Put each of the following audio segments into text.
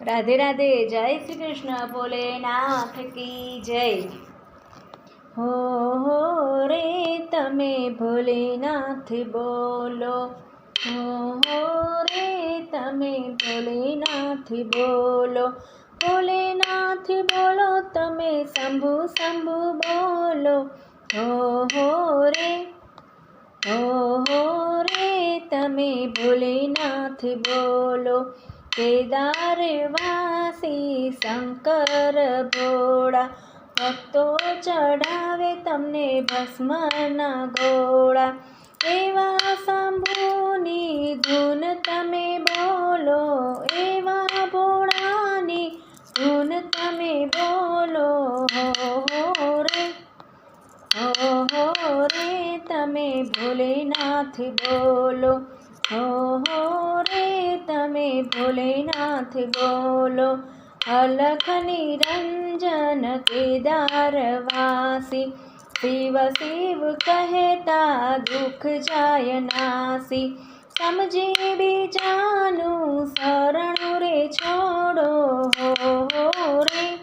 રાધે રાધે જય શ્રી કૃષ્ણ ભોલેનાથ કી જય હો હો રે તમે ભોલેનાથ બોલો હો હો રે તમે ભોલેનાથ બોલો ભોલેનાથ બોલો તમે શંભુ શંભુ બોલો હો હો રે હો હો રે તમે ભોલેનાથ બોલો કેદારવાસી શંકર ભોળા, ભક્તો ચઢાવે તમને ભસ્મના ગોળા. એવા શંભુની ધૂન તમે બોલો, એવા ભોળાની ધૂન તમે બોલો. હો રે હો, રે, તમે ભોલેનાથ બોલો. હો હો ભોલેનાથ બોલો અલખ નિરંજન કેદારવાસી. શિવ શિવ કહેતા દુઃખ જાય નાસી. સમજી બીજાનું શરણું રે છોડો હો રે.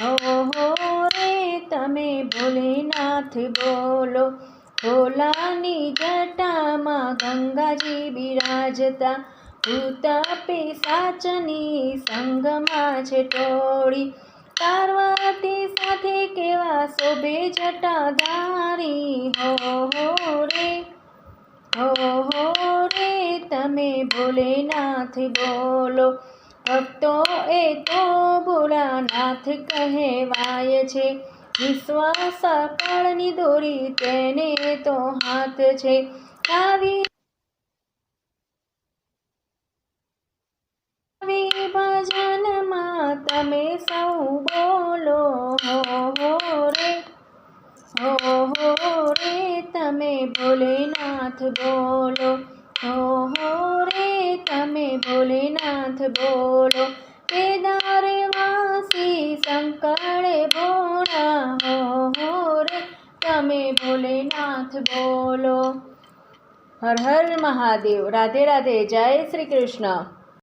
હો રે, તમે ભોલેનાથ બોલો, ભોલાની જટામાં ગંગાજી બિરાજતા. ભૂત સાચની સંગમાં છે ટોળી. પાર્વતી સાથે કેવા શોભે જટાધારી. હો હો રે, હો હો રે, તમે ભોલેનાથ બોલો. ભક્તો એ તો ભોળાનાથ કહેવાય છે. વિશ્વાસ કળની દોરી તેને તો હાથ છે. આવી તમે સૌ બોલો, હો હો રે, હો હો રે, તમે ભોલેનાથ બોલો, હો હો રે, તમે ભોલેનાથ બોલો, કેદારવાસી શંકરે ભોળા, હો હો રે, તમે ભોલેનાથ બોલો. હર હર મહાદેવ, રાધે રાધે, જય શ્રી કૃષ્ણ.